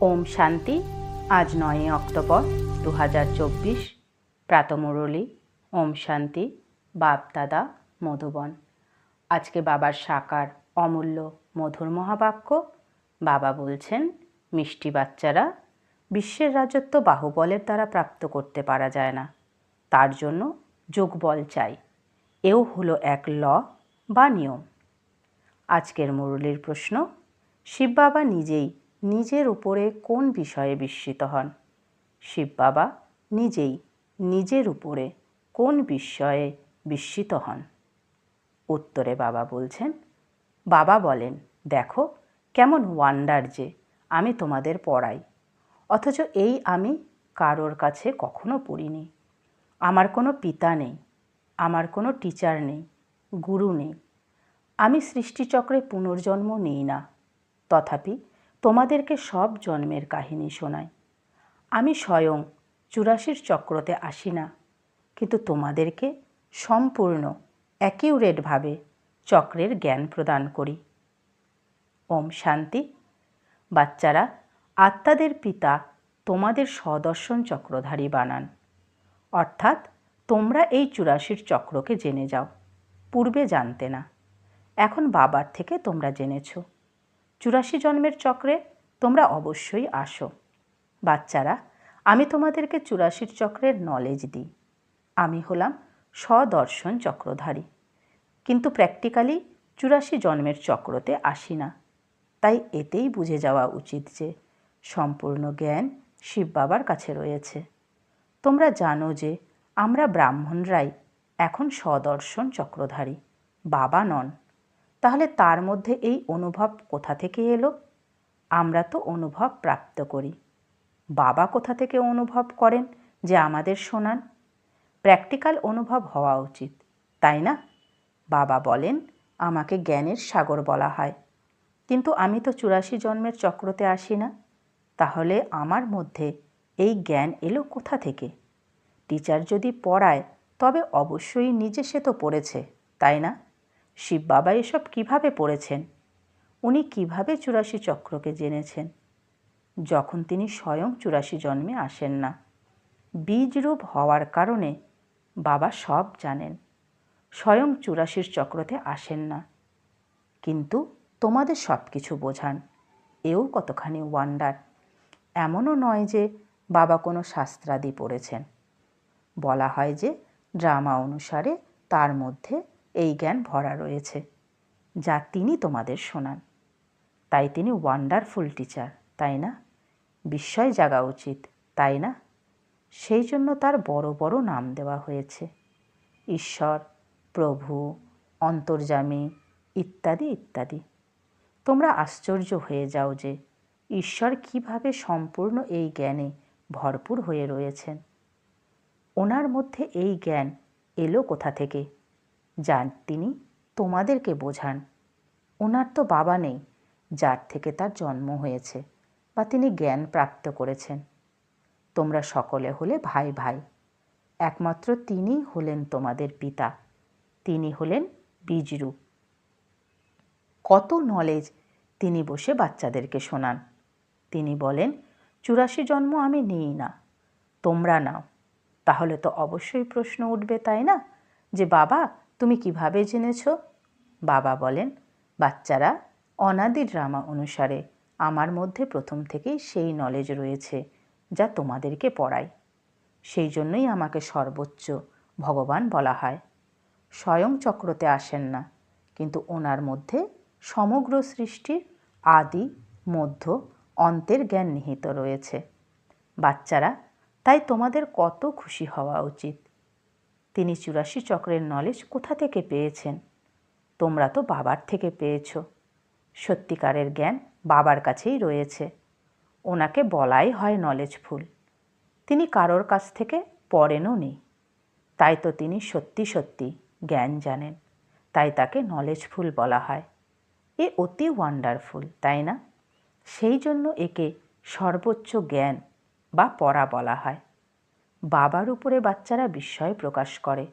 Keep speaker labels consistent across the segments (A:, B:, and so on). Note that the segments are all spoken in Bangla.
A: ওম শান্তি। আজ নয়ই অক্টোবর দু হাজার চব্বিশ। প্রাতমুরলী, ওম শান্তি, বাপ দাদা, মধুবন। আজকে বাবার সাকার অমূল্য মধুর মহাবাক্য। বাবা বলছেন, মিষ্টি বাচ্চারা, বিশ্বের রাজত্ব বাহুবলের দ্বারা প্রাপ্ত করতে পারা যায় না। তার জন্য যোগবল চাই। এও হলো এক ল বা নিয়ম। আজকের মুরলীর প্রশ্ন, শিব বাবা নিজেই নিজের উপরে কোন বিষয়ে বিস্মিত হন? শিব বাবা, নিজেই নিজের উপরে কোন বিষয়ে বিস্মিত হন? উত্তরে বাবা বলছেন, বাবা বলেন, দেখো, কেমন ওয়ান্ডার যে আমি তোমাদের পড়াই। অথচ এই আমি কারোর কাছে কখনো পড়িনি। আমার কোনো পিতা নেই, আমার কোনো টিচার নেই, গুরু নেই। আমি সৃষ্টিচক্রে পুনর্জন্ম নিই না। তথাপি তোমাদেরকে সব জন্মের কাহিনী শোনাই। আমি স্বয়ং চুরাশির চক্রতে আসি না, কিন্তু তোমাদেরকে সম্পূর্ণ অ্যাকিউরেটভাবে চক্রের জ্ঞান প্রদান করি। ওম শান্তি। বাচ্চারা, আত্মাদের পিতা তোমাদের সদর্শন চক্রধারী বানান। অর্থাৎ তোমরা এই চুরাশির চক্রকে জেনে যাও, পূর্বে জানতে না। এখন বাবার থেকে তোমরা জেনেছ। চুরাশি জন্মের চক্রে তোমরা অবশ্যই আসো। বাচ্চারা, আমি তোমাদেরকে চুরাশির চক্রের নলেজ দিই। আমি হলাম স্বদর্শন চক্রধারী। কিন্তু প্র্যাকটিক্যালি চুরাশি জন্মের চক্রতে আসি না। তাই এতেই বুঝে যাওয়া উচিত যে সম্পূর্ণ জ্ঞান শিব বাবার কাছে রয়েছে। তোমরা জানো যে আমরা ব্রাহ্মণরাই এখন স্বদর্শন চক্রধারী, বাবা নন। তাহলে তার মধ্যে এই অনুভব কোথা থেকে এলো? আমরা তো অনুভব প্রাপ্ত করি। বাবা কোথা থেকে অনুভব করেন যে আমাদের শোনান? প্র্যাকটিক্যাল অনুভব হওয়া উচিত, তাই না? বাবা বলেন, আমাকে জ্ঞানের সাগর বলা হয়। কিন্তু আমি তো চুরাশি জন্মের চক্রতে আসি না। তাহলে আমার মধ্যে এই জ্ঞান এলো কোথা থেকে? টিচার যদি পড়ায়, তবে অবশ্যই নিজে সে তো পড়েছে, তাই না? শিব বাবা এসব কীভাবে পড়েছেন? উনি কীভাবে চুরাশি চক্রকে জেনেছেন? যখন তিনি স্বয়ং চুরাশি জন্মে আসেন না, বীজরূপ হওয়ার কারণে বাবা সব জানেন, স্বয়ং চুরাশির চক্রতে আসেন না। কিন্তু তোমাদের সব কিছু বোঝান, এও কতখানি ওয়ান্ডার এমনও নয় যে বাবা কোনো শাস্ত্রাদি পড়েছেন। বলা হয় যে ড্রামা অনুসারে তার মধ্যে এই জ্ঞান ভরা রয়েছে, যা তিনি তোমাদের শোনান। তাই তিনি ওয়ান্ডারফুল টিচার তাই না? বিস্ময় জাগা উচিত, তাই না? সেই জন্য তার বড় বড় নাম দেওয়া হয়েছে। ঈশ্বর, প্রভু অন্তর্জামী ইত্যাদি ইত্যাদি। তোমরা আশ্চর্য হয়ে যাও যে ঈশ্বর কীভাবে সম্পূর্ণ এই জ্ঞানে ভরপুর হয়ে রয়েছেন। ওনার মধ্যে এই জ্ঞান এলো কোথা থেকে? যান তিনি তোমাদেরকে বোঝান। ওনার তো বাবা নেই, যার থেকে তার জন্ম হয়েছে বা তিনি জ্ঞান প্রাপ্ত করেছেন। তোমরা সকলে হলে ভাই ভাই। একমাত্র তিনিই হলেন তোমাদের পিতা। তিনি হলেন বীজরূপ। কত নলেজ তিনি বসে বাচ্চাদেরকে শোনান। তিনি বলেন, চুরাশি জন্ম আমি নিই না, তোমরা নাও। তাহলে তো অবশ্যই প্রশ্ন উঠবে, তাই না? যে, বাবা তুমি কীভাবে জেনেছ? বাবা বলেন, বাচ্চারা অনাদি ড্রামা অনুসারে আমার মধ্যে প্রথম থেকেই সেই নলেজ রয়েছে, যা তোমাদেরকে পড়াই সেই জন্যই আমাকে সর্বোচ্চ ভগবান বলা হয়। স্বয়ং চক্রতে আসেন না, কিন্তু ওনার মধ্যে সমগ্র সৃষ্টির আদি, মধ্য, অন্তের জ্ঞান নিহিত রয়েছে। বাচ্চারা, তাই তোমাদের কত খুশি হওয়া উচিত। তিনি চুরাশি চক্রের নলেজ কোথা থেকে পেয়েছেন? তোমরা তো বাবার থেকে পেয়েছ। সত্যিকারের জ্ঞান বাবার কাছেই রয়েছে। ওনাকে বলাই হয় নলেজফুল তিনি কারোর কাছ থেকে পড়েনও নেই তাই তো তিনি সত্যি সত্যি জ্ঞান জানেন। তাই তাকে নলেজফুল বলা হয়। এ অতি ওয়ান্ডারফুল তাই না? সেই জন্য একে সর্বোচ্চ জ্ঞান বা পড়া বলা হয়। বাবার উপরে বাচ্চারা বিস্ময় প্রকাশ করে।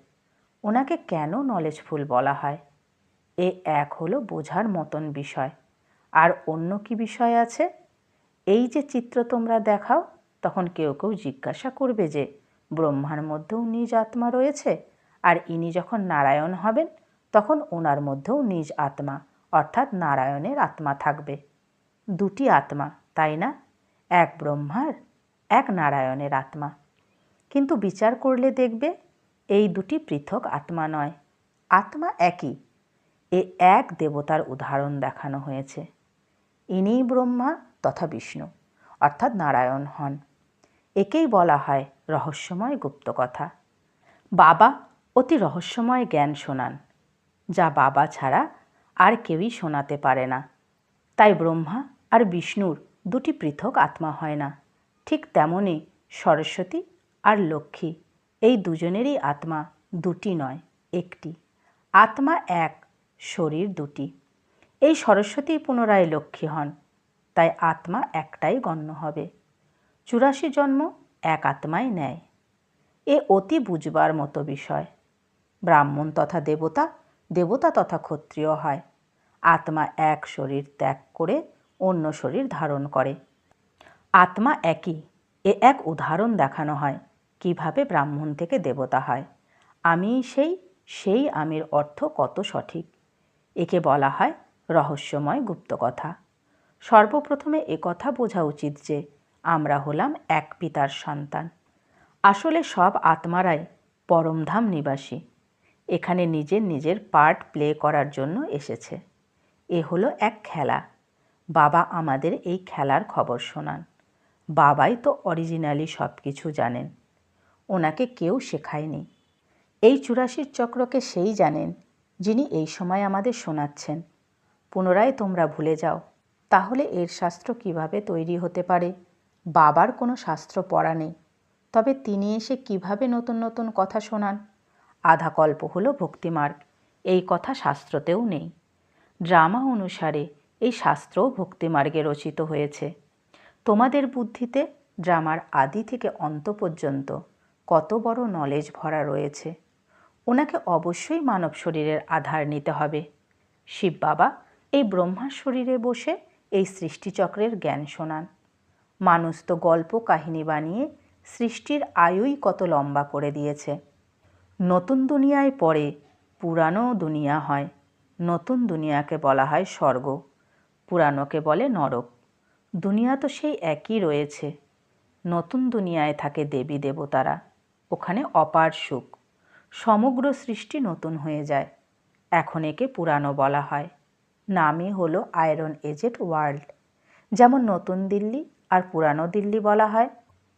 A: ওনাকে কেন নলেজফুল বলা হয়? এ এক হলো বোঝার মতন বিষয়। আর অন্য কি বিষয় আছে? এই যে চিত্র তোমরা দেখাও, তখন কেউ কেউ জিজ্ঞাসা করবে যে, ব্রহ্মার মধ্যেও নিজ আত্মা রয়েছে? আর ইনি যখন নারায়ণ হবেন, তখন ওনার মধ্যেও নিজ আত্মা, অর্থাৎ নারায়ণের আত্মা থাকবে। দুটি আত্মা, তাই না? এক ব্রহ্মার, এক নারায়ণের আত্মা। কিন্তু বিচার করলে দেখবে এই দুটি পৃথক আত্মা নয়। আত্মা একই। এ এক দেবতার উদাহরণ দেখানো হয়েছে। ইনিই ব্রহ্মা তথা বিষ্ণু, অর্থাৎ নারায়ণ হন। একেই বলা হয় রহস্যময় গুপ্ত কথা। বাবা অতি রহস্যময় জ্ঞান শোনান, যা বাবা ছাড়া আর কেউই শোনাতে পারে না। তাই ব্রহ্মা আর বিষ্ণুর দুটি পৃথক আত্মা হয় না। ঠিক তেমনই সরস্বতী আর লক্ষ্মী, এই দুজনেরই আত্মা দুটি নয়, একটি। আত্মা এক, শরীর দুটি। এই সরস্বতী পুনরায় লক্ষ্মী হন, তাই আত্মা একটাই গণ্য হবে। চুরাশি জন্ম এক আত্মাই নেয়। এ অতি বুঝবার মতো বিষয়। ব্রাহ্মণ তথা দেবতা দেবতা তথা ক্ষত্রিয় হয়। আত্মা এক শরীর ত্যাগ করে অন্য শরীর ধারণ করে। আত্মা একই, এ এক উদাহরণ দেখানো হয়। কীভাবে ব্রাহ্মণ থেকে দেবতা হয়? আমি সেই সেই আমির অর্থ কত সঠিক? একে বলা হয় রহস্যময় গুপ্তকথা। সর্বপ্রথমে কথা বোঝা উচিত যে আমরা হলাম এক পিতার সন্তান। আসলে সব আত্মারাই পরমধাম নিবাসী। এখানে নিজের নিজের পার্ট প্লে করার জন্য এসেছে। এ হলো এক খেলা। বাবা আমাদের এই খেলার খবর শোনান। বাবাই তো অরিজিনালি সব কিছু জানেন। ওনাকে কেউ শেখায়নি। এই চুরাশির চক্রকে সেই জানেন যিনি এই সময় আমাদের শোনাচ্ছেন। পুনরায় তোমরা ভুলে যাও, তাহলে এর শাস্ত্র কীভাবে তৈরি হতে পারে? বাবার কোনো শাস্ত্র পড়া নেই, তবে তিনি এসে কীভাবে নতুন নতুন কথা শোনান? আধা কল্প হলো ভক্তিমার্গ, এই কথা শাস্ত্রতেও নেই। ড্রামা অনুসারে এই শাস্ত্রও ভক্তিমার্গে রচিত হয়েছে। তোমাদের বুদ্ধিতে ড্রামার আদি থেকে অন্ত পর্যন্ত কত বড় নলেজ ভরা রয়েছে। ওনাকে অবশ্যই মানব শরীরের আধার নিতে হবে। শিব বাবা এই ব্রহ্মার শরীরে বসে এই সৃষ্টিচক্রের জ্ঞান শোনান। মানুষ তো গল্প কাহিনী বানিয়ে সৃষ্টির আয়ুই কত লম্বা করে দিয়েছে। নতুন দুনিয়ায় পরে পুরানো দুনিয়া হয়, নতুন দুনিয়াকে বলা হয় স্বর্গ, পুরানোকে বলে নরক। দুনিয়া তো সেই একই রয়েছে, নতুন দুনিয়ায় থাকে দেবী দেবতারা ওখানে অপার সুখ। সমগ্র সৃষ্টি নতুন হয়ে যায়। এখন একে পুরানো বলা হয়। নামই হলো আয়রন এজেড ওয়ার্ল্ড যেমন নতুন দিল্লি আর পুরানো দিল্লি বলা হয়।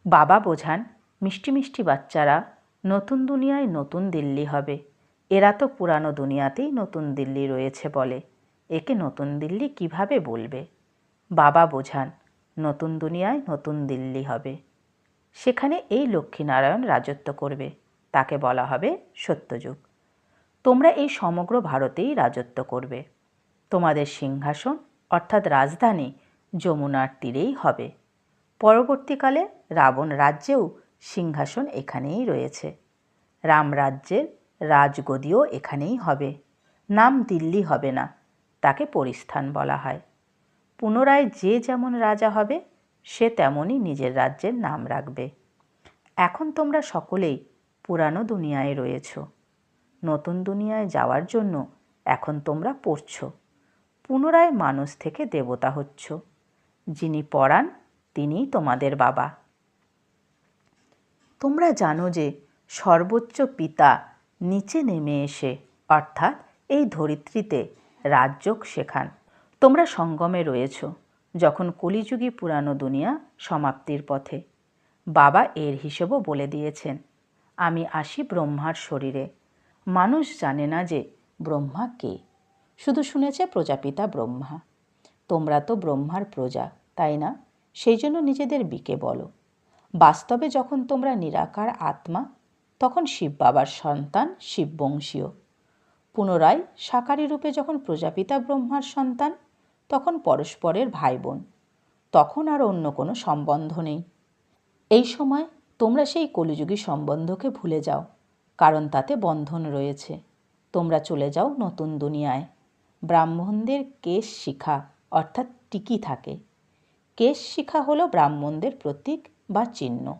A: বাবা বোঝান, মিষ্টি মিষ্টি বাচ্চারা, নতুন দুনিয়ায় নতুন দিল্লি হবে। এরা তো পুরানো দুনিয়াতেই নতুন দিল্লি রয়েছে বলে। একে নতুন দিল্লি কীভাবে বলবে? বাবা বোঝান, নতুন দুনিয়ায় নতুন দিল্লি হবে। সেখানে এই লক্ষ্মীনারায়ণ রাজত্ব করবে। তাকে বলা হবে সত্যযুগ। তোমরা এই সমগ্র ভারতেই রাজত্ব করবে। তোমাদের সিংহাসন, অর্থাৎ রাজধানী, যমুনার তীরেই হবে। পরবর্তীকালে রাবণ রাজ্যেও সিংহাসন এখানেই রয়েছে। রামরাজ্যের রাজগদিও এখানেই হবে। নাম দিল্লি হবে না, তাকে পরিস্থান বলা হয়। পুনরায় যে যেমন রাজা হবে সে তেমনই নিজের রাজ্যের নাম রাখবে। এখন তোমরা সকলেই পুরানো দুনিয়ায় রয়েছ। নতুন দুনিয়ায় যাওয়ার জন্য এখন তোমরা পড়ছ। পুনরায় মানুষ থেকে দেবতা হচ্ছ। যিনি পড়ান তিনিই তোমাদের বাবা। তোমরা জানো যে সর্বোচ্চ পিতা নিচে নেমে এসে, অর্থাৎ এই ধরিত্রীতে রাজযোগ শেখান। তোমরা সঙ্গমে রয়েছ। যখন কলিযুগী পুরানো দুনিয়া সমাপ্তির পথে। বাবা এর হিসেবও বলে দিয়েছেন, আমি আসি ব্রহ্মার শরীরে। মানুষ জানে না যে ব্রহ্মা কে। শুধু শুনেছে প্রজাপিতা ব্রহ্মা। তোমরা তো ব্রহ্মার প্রজা, তাই না? সেই জন্য নিজেদের বিকে বলো। বাস্তবে যখন তোমরা নিরাকার আত্মা, তখন শিব বাবার সন্তান শিববংশীয়। পুনরায় সাকারী রূপে যখন প্রজাপিতা ব্রহ্মার সন্তান তখন পরস্পরের ভাই বোন তখন আর অন্য কোনো সম্বন্ধ নেই। এই সময় তোমরা সেই কলিযুগী সম্বন্ধকে ভুলে যাও, কারণ তাতে বন্ধন রয়েছে। তোমরা চলে যাও নতুন দুনিয়ায়। ব্রাহ্মণদের কেশ শিখা অর্থাৎ টিকি থাকে। কেশ শিখা হলো ব্রাহ্মণদের প্রতীক বা চিহ্ন।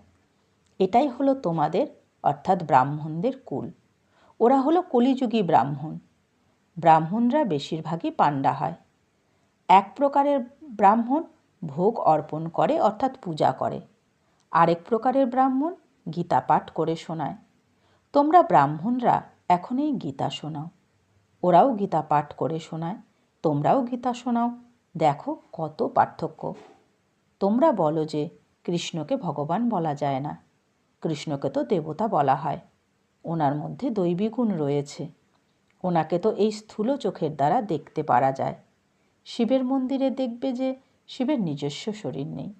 A: এটাই হলো তোমাদের অর্থাৎ ব্রাহ্মণদের কুল। ওরা হলো কলিযুগী ব্রাহ্মণ। ব্রাহ্মণরা বেশিরভাগই পাণ্ডা হয়। এক প্রকারের ব্রাহ্মণ ভোগ অর্পণ করে, অর্থাৎ পূজা করে। আরেক প্রকারের ব্রাহ্মণ গীতা পাঠ করে শোনায়। তোমরা ব্রাহ্মণরা এখন এই গীতা শোনাও। ওরাও গীতা পাঠ করে শোনায়, তোমরাও গীতা শোনাও। দেখো কত পার্থক্য। তোমরা বলো যে কৃষ্ণকে ভগবান বলা যায় না। কৃষ্ণকে তো দেবতা বলা হয়। ওনার মধ্যে দৈবী গুণ রয়েছে। ওনাকে তো এই স্থূল চোখের দ্বারা দেখতে পারা যায়। শিবের মন্দিরে দেখবে যে শিবের নিজস্ব শরীর নেই।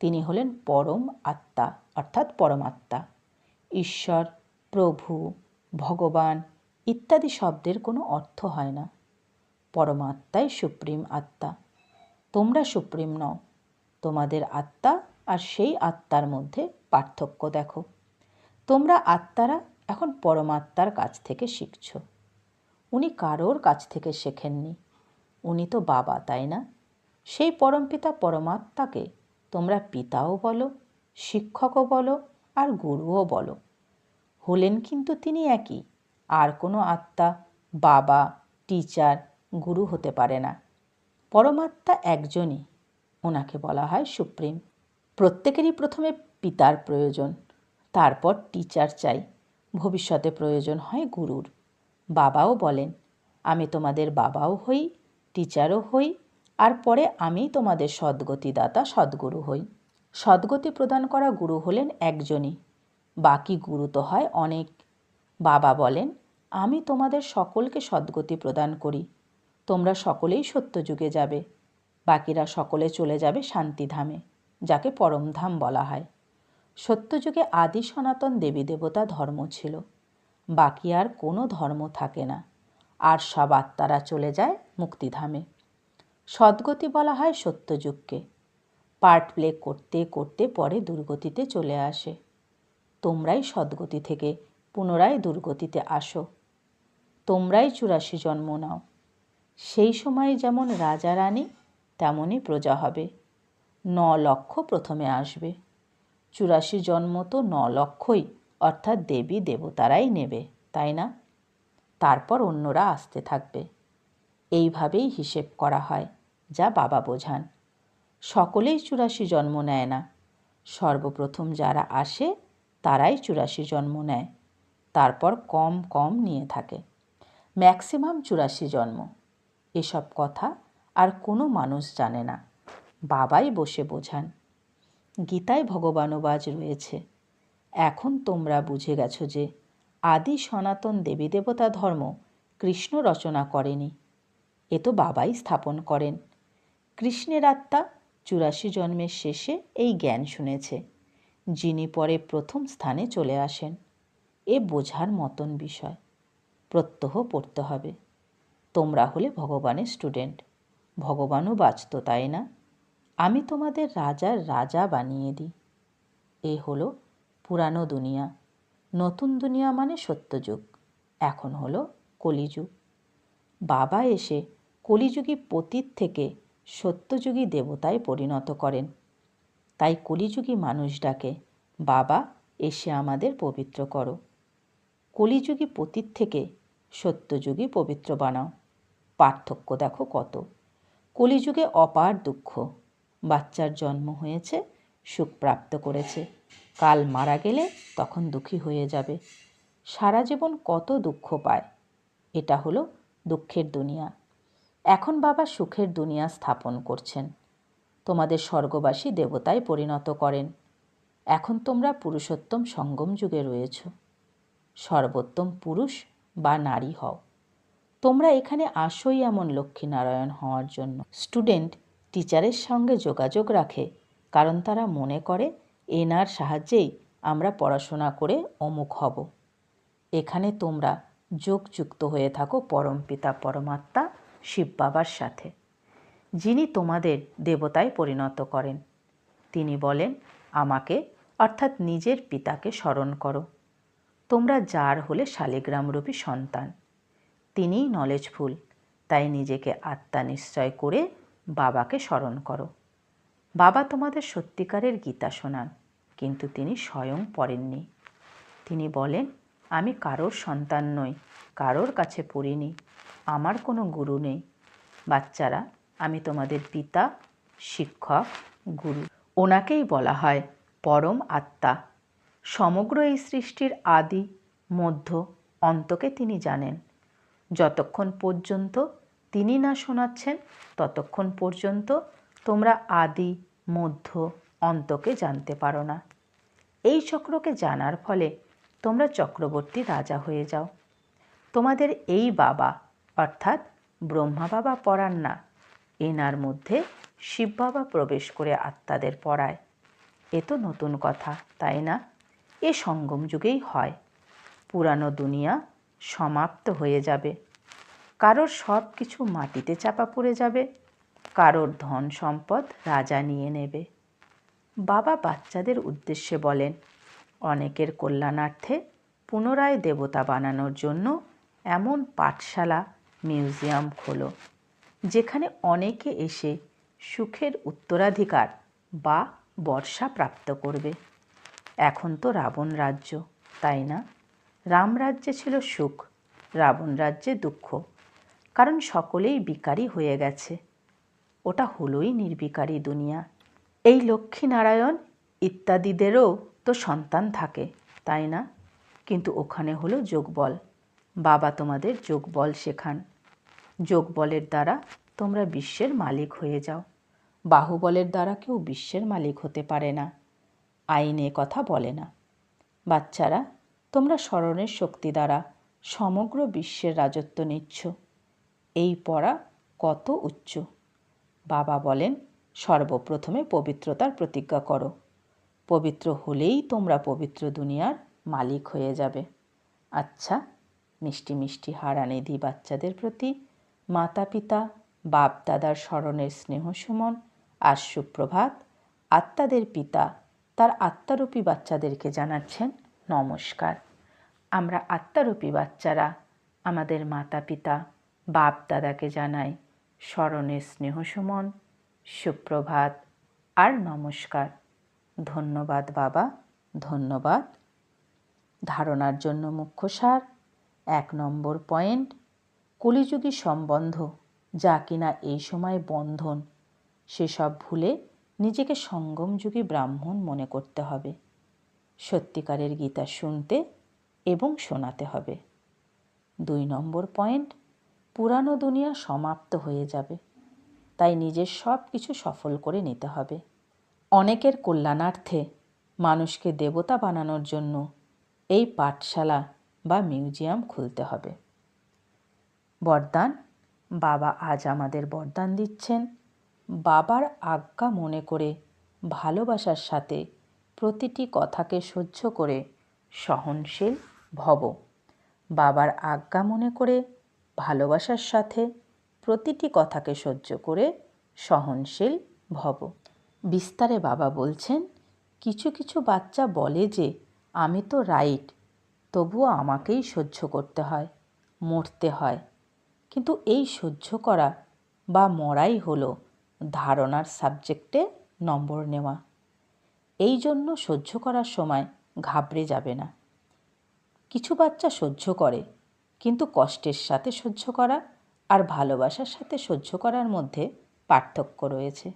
A: তিনি হলেন পরম আত্মা, অর্থাৎ পরমাত্মা। ঈশ্বর, প্রভু, ভগবান ইত্যাদি শব্দের কোনো অর্থ হয় না। পরমাত্মাই সুপ্রিম আত্মা। তোমরা সুপ্রিম নও। তোমাদের আত্মা আর সেই আত্মার মধ্যে পার্থক্য দেখো। তোমরা আত্মারা এখন পরমাত্মার কাছ থেকে শিখছ। উনি কারোর কাছ থেকে শেখেননি। উনি তো বাবা, তাই না? সেই পরমপিতা পরমাত্মাকে তোমরা পিতাও বলো, শিক্ষকও বলো, আর গুরুও বলো। হলেন কিন্তু তিনি একই, আর কোনো আত্মা, বাবা, টিচার, গুরু হতে পারে না। পরমাত্মা একজনই, ওনাকে বলা হয় সুপ্রিম। প্রত্যেকেরই প্রথমে পিতার প্রয়োজন, তারপর টিচার চাই। ভবিষ্যতে প্রয়োজন হয় গুরুর। বাবাও বলেন, আমি তোমাদের বাবাও হই টিচারও হই, আর পরে আমি তোমাদের সদ্গতিদাতা, সদ্গুরু হই। সদ্গতি প্রদান করা গুরু হলেন একজনই। বাকি গুরু তো হয় অনেক। বাবা বলেন, আমি তোমাদের সকলকে সদ্গতি প্রদান করি। তোমরা সকলেই সত্যযুগে যাবে। বাকিরা সকলে চলে যাবে শান্তিধামে, যাকে পরমধাম বলা হয়। সত্যযুগে আদি সনাতন দেবী দেবতা ধর্ম ছিল। বাকি আর কোনো ধর্ম থাকে না। আর সব আত্মারা চলে যায় মুক্তিধামে। সদ্গতি বলা হয় সত্যযুগকে। পার্ট প্লে করতে করতে পরে দুর্গতিতে চলে আসে। তোমরাই সদ্গতি থেকে পুনরায় দুর্গতিতে আসো। তোমরাই চুরাশি জন্ম নাও। সেই সময় যেমন রাজা রানী, তেমনই প্রজা হবে। ন লক্ষ প্রথমে আসবে। চুরাশি জন্ম তো ন লক্ষই, অর্থাৎ দেবী দেবতারাই নেবে, তাই না? তারপর অন্যরা আসতে থাকবে। এইভাবেই হিসেব করা হয়, যা বাবা বোঝান। সকলেই চুরাশি জন্ম নেয় না। সর্বপ্রথম যারা আসে, তারাই চুরাশি জন্ম নেয়। তারপর কম কম নিয়ে থাকে। ম্যাক্সিমাম চুরাশি জন্ম। এসব কথা আর কোনো মানুষ জানে না। বাবাই বসে বোঝান। গীতায় ভগবানবাজ রয়েছে। এখন তোমরা বুঝে গেছো যে, আদি সনাতন দেবী দেবতা ধর্ম কৃষ্ণ রচনা করেনি। এ তো বাবাই স্থাপন করেন। কৃষ্ণের আত্মা চুরাশি জন্মের শেষে এই জ্ঞান শুনেছে। যিনি পরে প্রথম স্থানে চলে আসেন। এ বোঝার মতন বিষয়। প্রত্যহ পড়তে হবে। তোমরা হলে ভগবানের স্টুডেন্ট ভগবানও বাঁচত, তাই না? আমি তোমাদের রাজার রাজা বানিয়ে দিই। এ হলো পুরানো দুনিয়া। নতুন দুনিয়া মানে সত্যযুগ। এখন হলো কলিযুগ। বাবা এসে কলিযুগী পতীত থেকে সত্যযুগী দেবতায় পরিণত করেন। তাই কলিযুগী মানুষ ডাকে, বাবা, এসে আমাদের পবিত্র করো। কলিযুগী পতীত থেকে সত্যযুগী পবিত্র বানাও। পার্থক্য দেখো কত। কলিযুগে অপার দুঃখ। বাচ্চার জন্ম হয়েছে, সুখ প্রাপ্ত করেছে। কাল মারা গেলে তখন দুঃখী হয়ে যাবে। সারা জীবন কত দুঃখ পায়। এটা হলো দুঃখের দুনিয়া। এখন বাবা সুখের দুনিয়া স্থাপন করছেন। তোমাদের স্বর্গবাসী দেবতায় পরিণত করেন। এখন তোমরা পুরুষোত্তম সঙ্গম যুগে রয়েছ। সর্বোত্তম পুরুষ বা নারী হও। তোমরা এখানে আসোই এমন লক্ষ্মীনারায়ণ হওয়ার জন্য। স্টুডেন্ট টিচারের সঙ্গে যোগাযোগ রাখে, কারণ তারা মনে করে, এনার সাহায্যেই আমরা পড়াশোনা করে অমুক হব। এখানে তোমরা যোগযুক্ত হয়ে থাকো পরমপিতা পরমাত্মা শিব বাবার সাথে, যিনি তোমাদের দেবতায় পরিণত করেন। তিনি বলেন, আমাকে, অর্থাৎ নিজের পিতাকে স্মরণ করো। তোমরা যার হলে শালিগ্রামরূপী সন্তান। তিনিই নলেজফুল তাই নিজেকে আত্মা নিশ্চয় করে বাবাকে স্মরণ করো। বাবা তোমাদের সত্যিকারের গীতা শোনান, কিন্তু তিনি স্বয়ং পড়েননি। তিনি বলেন, আমি কারোর সন্তান নই, কারোর কাছে পড়িনি। আমার কোনো গুরু নেই। বাচ্চারা, আমি তোমাদের পিতা, শিক্ষক, গুরু। ওনাকেই বলা হয় পরম আত্মা। সমগ্র এই সৃষ্টির আদি, মধ্য, অন্তকে তিনি জানেন। যতক্ষণ পর্যন্ত তিনি না শোনাচ্ছেন, ততক্ষণ পর্যন্ত তোমরা আদি, মধ্য, অন্তকে জানতে পারো না। এই চক্রকে জানার ফলে তোমরা চক্রবর্তী রাজা হয়ে যাও। তোমাদের এই বাবা অর্থাৎ ব্রহ্মা বাবা পড়ান না। এনার মধ্যে শিব বাবা প্রবেশ করে আত্মাদের পড়ায়। এ তো নতুন কথা, তাই না? এ সঙ্গম যুগেই হয়। পুরানো দুনিয়া সমাপ্ত হয়ে যাবে। কারোর সব কিছু মাটিতে চাপা পড়ে যাবে। কারোর ধন সম্পদ রাজা নিয়ে নেবে। বাবা বাচ্চাদের উদ্দেশ্যে বলেন, অনেকের কল্যাণার্থে পুনরায় দেবতা বানানোর জন্য এমন পাঠশালা মিউজিয়াম খোলো, যেখানে অনেকে এসে সুখের উত্তরাধিকার বা বর্ষা প্রাপ্ত করবে। এখন তো রাবণ রাজ্য, তাই না? রাম রাজ্যে ছিল সুখ, রাবণ রাজ্যে দুঃখ, কারণ সকলেই বিকারী হয়ে গেছে। ওটা হলোই নির্বিকারী দুনিয়া। এই লক্ষ্মীনারায়ণ ইত্যাদিদেরও তো সন্তান থাকে, তাই না? কিন্তু ওখানে হলো যোগবল। বাবা তোমাদের যোগবল শেখান। যোগবলের দ্বারা তোমরা বিশ্বের মালিক হয়ে যাও। বাহুবলের দ্বারা কেউ বিশ্বের মালিক হতে পারে না। আইনে কথা বলে না। বাচ্চারা, তোমরা স্মরণের শক্তি দ্বারা সমগ্র বিশ্বের রাজত্ব নিচ্ছ। এই পড়া কত উচ্চ। বাবা বলেন, সর্বপ্রথমে পবিত্রতার প্রতিজ্ঞা করো। পবিত্র হলেই তোমরা পবিত্র দুনিয়ার মালিক হয়ে যাবে। আচ্ছা মিষ্টি মিষ্টি হারানিধি বাচ্চাদের প্রতি মাতা পিতা বাপ দাদার স্মরণের স্নেহ সুমন আর সুপ্রভাত আত্মাদের পিতা তার আত্মারূপী বাচ্চাদেরকে জানাচ্ছেন নমস্কার। আমরা আত্মারূপী বাচ্চারা আমাদের মাতা পিতা বাপ দাদাকে জানাই স্মরণের স্নেহ সুমন, সুপ্রভাত আর নমস্কার। ধন্যবাদ বাবা, ধন্যবাদ। ধারণার জন্য মুখ্য সার, এক নম্বর পয়েন্ট কলিযুগী সম্বন্ধ, যা কিনা এই সময় বন্ধন, সেসব ভুলে নিজেকে সঙ্গমযুগী ব্রাহ্মণ মনে করতে হবে। সত্যিকারের গীতা শুনতে এবং শোনাতে হবে। দুই নম্বর পয়েন্ট, পুরানো দুনিয়া সমাপ্ত হয়ে যাবে। তাই নিজের সব কিছু সফল করে নিতে হবে। অনেকের কল্যাণার্থে মানুষকে দেবতা বানানোর জন্য এই পাঠশালা বা মিউজিয়াম খুলতে হবে। বরদান। বাবা আজ আমাদের বরদান দিচ্ছেন। বাবার আজ্ঞা মনে করে, ভালোবাসার সাথে প্রতিটি কথাকে সহ্য করে সহনশীল ভব। বাবার আজ্ঞা মনে করে, ভালোবাসার সাথে প্রতিটি কথাকে সহ্য করে সহনশীল ভব। বিস্তারে বাবা বলছেন, কিছু কিছু বাচ্চা বলে যে, আমি তো রাইট, তবুও আমাকেই সহ্য করতে হয়, মরতে হয়। কিন্তু এই সহ্য করা বা মরাই হলো ধারণার সাবজেক্টে নম্বর নেওয়া। এই জন্য সহ্য করার সময় ঘাবড়ে যাবে না। কিছু বাচ্চা সহ্য করে, কিন্তু কষ্টের সাথে সহ্য করা আর ভালোবাসার সাথে সহ্য করার মধ্যে পার্থক্য রয়েছে।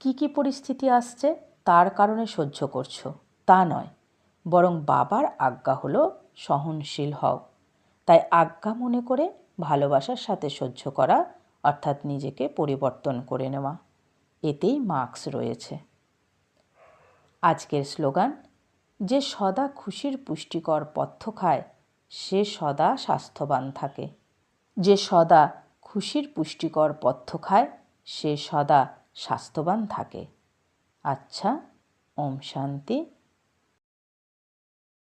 A: কি কি পরিস্থিতি আসছে তার কারণে সহ্য করছ, তা নয়। বরং বাবার আজ্ঞা হলো সহনশীল হও। তাই আজ্ঞা মনে করে ভালোবাসার সাথে সহ্য করা, অর্থাৎ নিজেকে পরিবর্তন করে নেওয়া। এতেই মার্কস রয়েছে। আজকের স্লোগান, যে সদা খুশির পুষ্টিকর পথ্য খায়, সে সদা স্বাস্থ্যবান থাকে। যে সদা খুশির পুষ্টিকর পথ্য খায়, সে সদা স্বাস্থ্যবান থাকে। আচ্ছা ওম শান্তি।